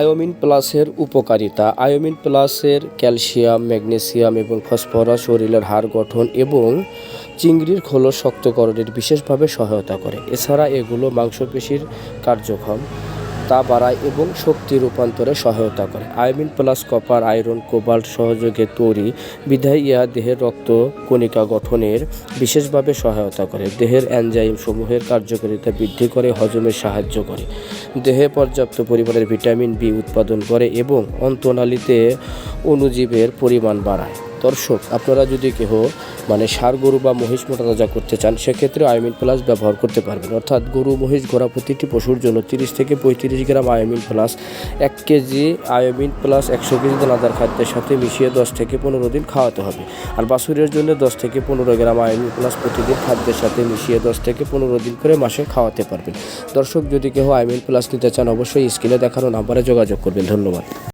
আয়োমিন প্লাসের উপকারিতা। আয়োমিন প্লাসের ক্যালসিয়াম, ম্যাগনেসিয়াম এবং ফসফরাস শরীরের হাড় গঠন এবং চিংড়ির খোলস শক্তকরণের বিশেষভাবে সহায়তা করে। এছাড়া এগুলো মাংসপেশির কার্যক্ষম। তা বাড়ায় এবং শক্তি রূপান্তরে সহায়তা করে। Ayomin plus copper, iron, cobalt সহযোগে তৈরি বিধায় ইহা দেহের রক্ত কণিকা গঠনের বিশেষভাবে সহায়তা করে। দেহের এনজাইম সমূহের কার্যকারিতা বৃদ্ধি করে, হজমে সাহায্য করে। দেহে পর্যাপ্ত পরিমাণের ভিটামিন বি উৎপাদন করে এবং অন্তনালীতে অণুজীবের পরিমাণ বাড়ায়। দর্শক, আপনারা যদি কেহ মানে ষাঁড় গরু বা মহিষ মোটা তাজা করতে চান, সেক্ষেত্রে আয়োমিন প্লাস ব্যবহার করতে পারবেন। অর্থাৎ গরু, মহিষ, ঘোড়া প্রতিটি পশুর জন্য তিরিশ থেকে পঁয়ত্রিশ গ্রাম আয়োমিন প্লাস এক কেজি আয়োমিন প্লাস একশো কেজি দানাদার খাদ্যের সাথে মিশিয়ে দশ থেকে পনেরো দিন খাওয়াতে হবে। আর বাছুরের জন্য দশ থেকে পনেরো গ্রাম আয়োমিন প্লাস প্রতিদিন খাদ্যের সাথে মিশিয়ে দশ থেকে পনেরো দিন করে মাসে খাওয়াতে পারবেন। দর্শক, যদি কেউ আয়োমিন প্লাস নিতে চান, অবশ্যই স্ক্রিনে দেখানো নাম্বারে যোগাযোগ করবেন। ধন্যবাদ।